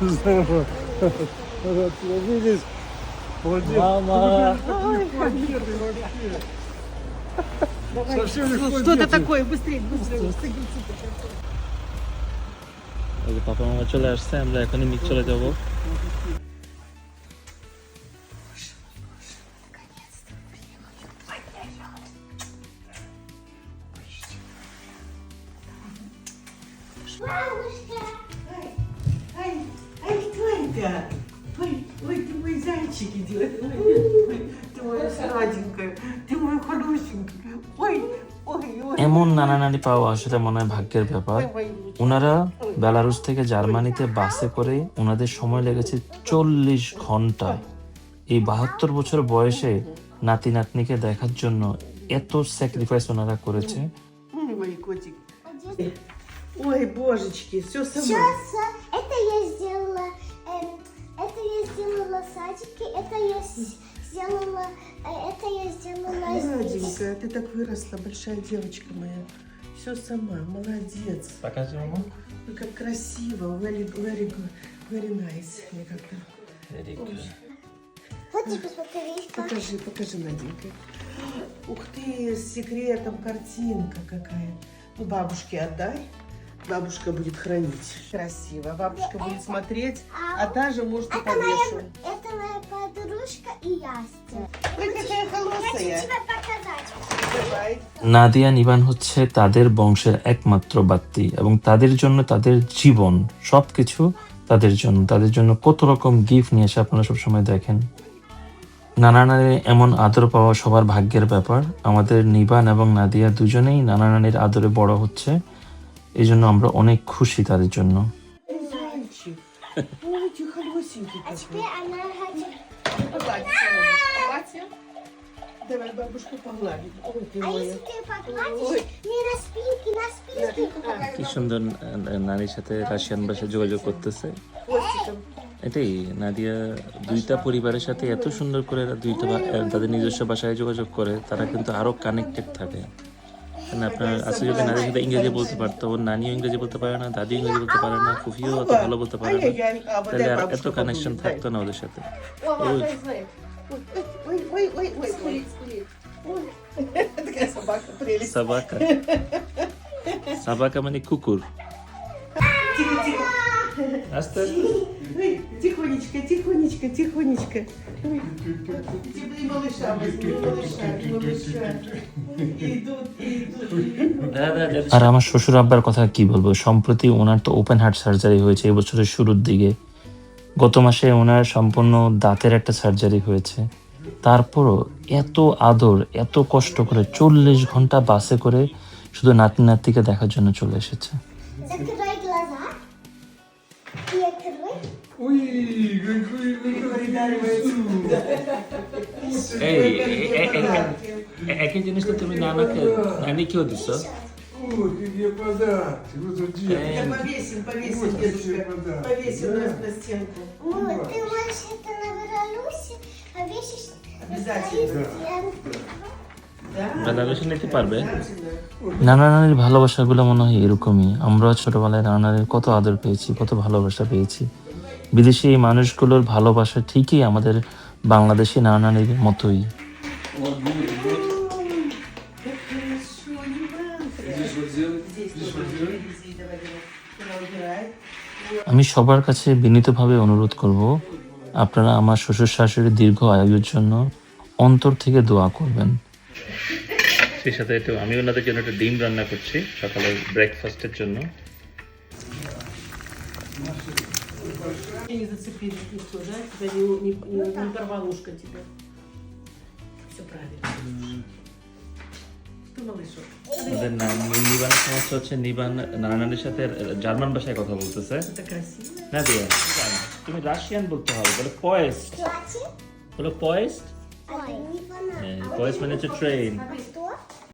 Вот, видишь? Вот здесь. Мама. Совсем не Что это такое? Быстрее, быстрее, быстрее. ওই যে পাপা মামা চলে আসছে আমরা এখনই মিট চলে যাব Ай, ай, кто это? Ой, ой, ты мой зайчик идет. Ой, ой, ты моя сладенькая, ты мой хорошенький. Ой, ой, ой. এমন নানা নানি পাওয়া সেটা মনে হয় ভাগ্যের ব্যাপার ওনারা বেলারুস থেকে জার্মানিতে বাসে করে ওনাদের সময় লেগেছে চল্লিশ ঘন্টা এই বাহাত্তর বছর বয়সে নাতি নাতনিকে দেখার জন্য এত স্যাক্রিফাইস ওনারা করেছে Ой, мой котик. Ой, божечки, все сама. Сейчас это Это я сделала, э, это я сделала здесь. Сладенькая, ты так выросла, большая девочка моя. Все сама, молодец. Ой, как красиво, very, very, good, very nice. Я как-то... Вот тебе посмотри, как. Покажи, покажи, Наденька. Ух ты, с секретом картинка какая. Ну, бабушке отдай. Бабушка будет хранить. Красиво. Бабушка будет смотреть, а та же, может, и повешу. Nadia নিবান হচ্ছে তাদের বংশের একমাত্র বাত্তি এবং তাদের জন্য তাদের জীবন সব কিছু তাদের জন্য। তাদের জন্য কত রকম গিফট নিয়ে এসে আপনারা সবসময় দেখেন। নানা নারীর এমন আদর পাওয়া সবার ভাগ্যের ব্যাপার। আমাদের নিবান এবং নাদিয়া দুজনেই নানা নারীর আদরে বড় হচ্ছে। এই জন্য আমরা অনেক খুশি তাদের জন্য। Ой, зайчик. Ой, ты холосенький А какой. теперь она хочет... Погладься, Погладься. Давай бабушку погладит. Ой, ты А моя. если ты погладишь, не на спинке, на спинке. কি সুন্দর নারীর সাথে রাশিয়ান ভাষায় যোগাযোগ করতেছে Хвостиком. এটাই নাদিয়া দুইটা পরিবারের সাথে এত সুন্দর করে এরা দুইটা ভা- আহ, তাদের নিজস্ব ভাষায় যোগাযোগ করে তারা কিন্তু আরো কানেক্টেড থাকে কারণ আপনার আজকে যদি নারী সাথে ইংরেজি বলতে পারতো, ওর নানিও ইংরেজি বলতে পারে না দাদি ইংরেজি বলতে পারে না, ফুফিও অত ভালো বলতে পারে না। তাহলে আর এত কানেকশন থাকতো না ওদের সাথে। সাবাকা। সাবাকা মানে কুকুর। আস্তে আস্তে। тихонечко, тихонечко, тихонечко. Ой. Тебе и малыша возьми, и малыша, и малыша. Ой, Идут, идут, идут. আর আমার শ্বশুর আব্বার কথা কি বলবো সম্প্রতি ওনার তো ওপেন হার্ট সার্জারি হয়েছে এই বছরের শুরুর দিকে গত মাসে ওনার সম্পূর্ণ দাঁতের একটা সার্জারি হয়েছে তারপরও এত আদর এত কষ্ট করে চল্লিশ ঘন্টা বাসে করে শুধু নাতি নাতিকে দেখার জন্য চলে এসেছে Uy, Экен жеңишке терминана Они кёдисо. Ой, какие подарки. Вот вот Я повесим, повесим, дедушка. Повесим нас на стенку. Вот, ты можешь это на Вералюсе повесишь. Обязательно. বেলাবেশে নানা নানির ভালোবাসাগুলো মনে হয় এরকমই। আমরা ছোটবেলায় নানা কত আদর পেয়েছি, কত ভালোবাসা পেয়েছি। বিদেশি এই মানুষগুলোর ভালোবাসা ঠিকই আমাদের বাংলাদেশি নানা মতোই। আমি সবার কাছে বিনীতভাবে অনুরোধ করব, আপনারা আমার শ্বশুর শাশুড়ির দীর্ঘ আয়ুর জন্য অন্তর থেকে দোয়া করবেন। সেই সাথে একটু আমি ওনাদের জন্য একটা ডিম রান্না করছি সকালে ব্রেকফাস্টের জন্য Не зацепились никто, да? Тебя не, не, не, не порвал ушко тебя. Все правильно. Что, малышок? আমাদের নাম নিবানের সমস্যা হচ্ছে নিবান নানানের সাথে জার্মান ভাষায় কথা বলতেছে Это красиво. না দিয়া তুমি রাশিয়ান বলতে হবে বলে পয়েস্ট Платье. বলে পয়েস্ট And boys it's a train.